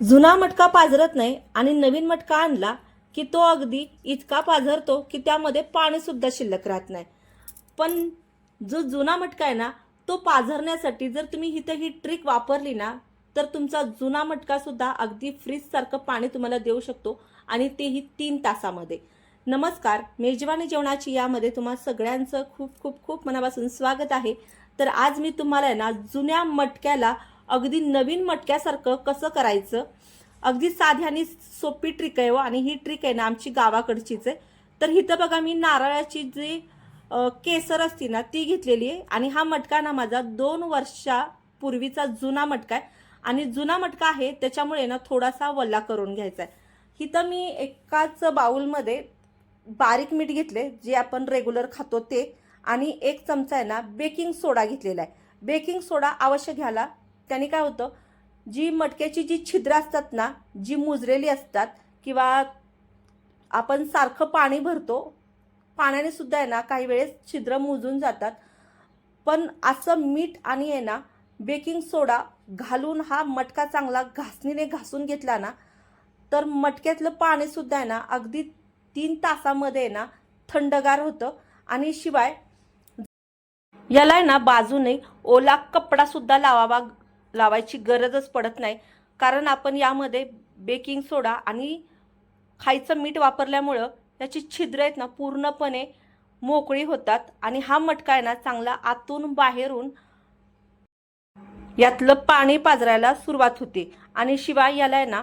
जुना मटका पाझरत नाही आणि नवीन मटका आणला की तो अगदी इतका पाझरतो की त्यामध्ये पाणीसुद्धा शिल्लक राहत नाही. पण जो जुना मटका आहे ना तो पाझरण्यासाठी जर तुम्ही इथं ही ट्रिक वापरली ना तर तुमचा जुना मटकासुद्धा अगदी फ्रीजसारखं पाणी तुम्हाला देऊ शकतो आणि तेही तीन तासामध्ये. नमस्कार मेजवानी जेवणाची यामध्ये तुम्हा सगळ्यांचं खूप खूप खूप मनापासून स्वागत आहे. तर आज मी तुम्हाला आहे ना जुन्या मटक्याला अगदी नवीन मटक्यासारखं कसं करायचं? अगदी साधी आणि सोपी ट्रिक आहे हो आणि ही ट्रिक आहे ना आमची गावाकडचीच आहे. तर इथं बघा मी नारळाची जी केसर असती ना ती घेतलेली आहे. आणि हा मटका ना माझा दोन वर्षापूर्वीचा जुना मटका आहे. आणि जुना मटका आहे त्याच्यामुळे ना थोडासा वल्ला करून घ्यायचा आहे. इथं मी एकाच बाऊलमध्ये बारीक मीठ घेतले जे आपण रेग्युलर खातो ते. आणि एक चमचा आहे ना बेकिंग सोडा घेतलेला आहे. बेकिंग सोडा अवश्य घ्यायला. त्याने काय होतं जी मटक्याची जी छिद्र असतात ना जी मुजलेली असतात किंवा आपण सारखं पाणी भरतो पाण्याने सुद्धा आहे ना काही वेळेस छिद्र मुजून जातात. पण असं मीठ आणि आहे ना बेकिंग सोडा घालून हा मटका चांगला घासणीने घासून घेतला ना तर मटक्यातलं पाणीसुद्धा आहे ना अगदी तीन तासामध्ये आहे ना थंडगार होतं. आणि शिवाय याला आहे ना बाजूने ओला कपडासुद्धा लावावा लावायची गरजच पडत नाही. कारण आपण यामध्ये बेकिंग सोडा आणि खायचं मीठ वापरल्यामुळं याची छिद्र आहेत ना पूर्णपणे मोकळी होतात. आणि हा मटका आहे ना चांगला आतून बाहेरून यातलं पाणी पाजरायला सुरुवात होते. आणि शिवाय याला आहे ना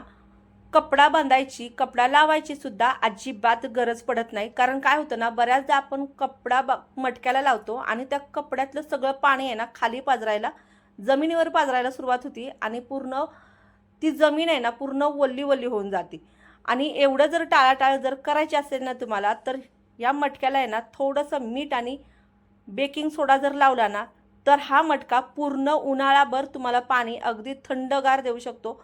कपडा बांधायची कपडा लावायची सुद्धा अजिबात गरज पडत नाही. कारण काय होतं ना बऱ्याचदा आपण कपडा बा मटक्याला लावतो आणि त्या कपड्यातलं सगळं पाणी आहे ना खाली पाजरायला जमिनीवर पाजरायला सुरुवात होती आणि पूर्ण ती जमीन आहे ना पूर्ण वल्ली वल्ली होऊन जाते. आणि एवढं जर टाळाटाळ जर करायची असेल ना तुम्हाला तर या मटक्याला आहे ना थोडंसं मीठ आणि बेकिंग सोडा जर लावला ना तर हा मटका पूर्ण उन्हाळाभर तुम्हाला पाणी अगदी थंडगार देऊ शकतो.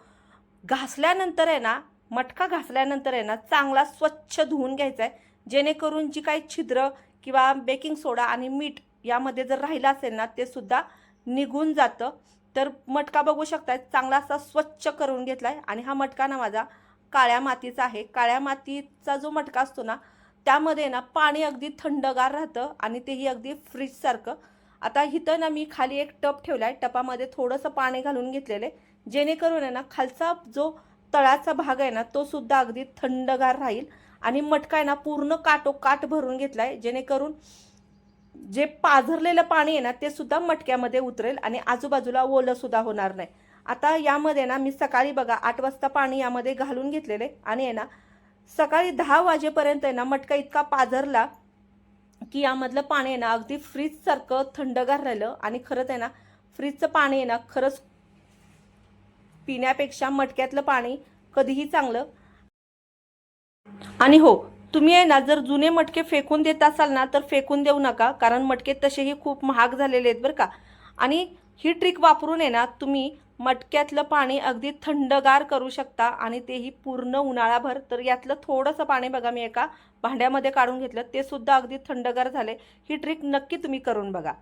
घासल्यानंतर आहे ना मटका घासल्यानंतर आहे ना चांगला स्वच्छ धुवून घ्यायचा आहे. जेणेकरून जी काही छिद्र किंवा बेकिंग सोडा आणि मीठ यामध्ये जर राहिलं असेल ना ते सुद्धा निघून जातं. तर मटका बघू शकताय चांगला असा स्वच्छ करून घेतला आहे आणि हा मटका ना माझा काळ्या मातीचा आहे. काळ्या मातीचा जो मटका असतो ना त्यामध्ये ना पाणी अगदी थंडगार राहतं आणि तेही अगदी फ्रीजसारखं आता इथं ना मी खाली एक टप ठेवला आहे टपामध्ये थोडंसं पाणी घालून घेतलेलं आहे. जेणेकरून आहे ना खालचा जो तळाचा भाग आहे ना तो सुद्धा अगदी थंडगार राहील. आणि मटका आहे ना पूर्ण काटोकाट भरून घेतला आहे जेणेकरून जे पाझरलेलं पाणी आहे ना ते सुद्धा मटक्यामध्ये उतरेल आणि आजूबाजूला ओलं सुद्धा होणार नाही. आता यामध्ये ना मी सकाळी बघा आठ वाजता पाणी यामध्ये घालून घेतलेले आणि आहे ना सकाळी दहा वाजेपर्यंत आहे ना मटका इतका पाझरला की यामधलं पाणी आहे ना अगदी फ्रीजसारखं थंडगार राहिलं आणि खरंच आहे ना फ्रीजचं पाणी आहे ना खरंच पिण्यापेक्षा मटक्यातलं पाणी कधीही चांगलं. आणि हो तुम्ही आहे ना जर जुने मटके फेकून देत असाल ना तर फेकून देऊ नका कारण मटके तसेही खूप महाग झालेले आहेत बरं का. आणि ही ट्रिक वापरून आहे ना तुम्ही मटक्यातलं पाणी अगदी थंडगार करू शकता आणि तेही पूर्ण उन्हाळाभर तर यातलं थोडंसं पाणी बघा मी एका भांड्यामध्ये काढून घेतलं ते सुद्धा अगदी थंडगार झाले. ही ट्रिक नक्की तुम्ही करून बघा.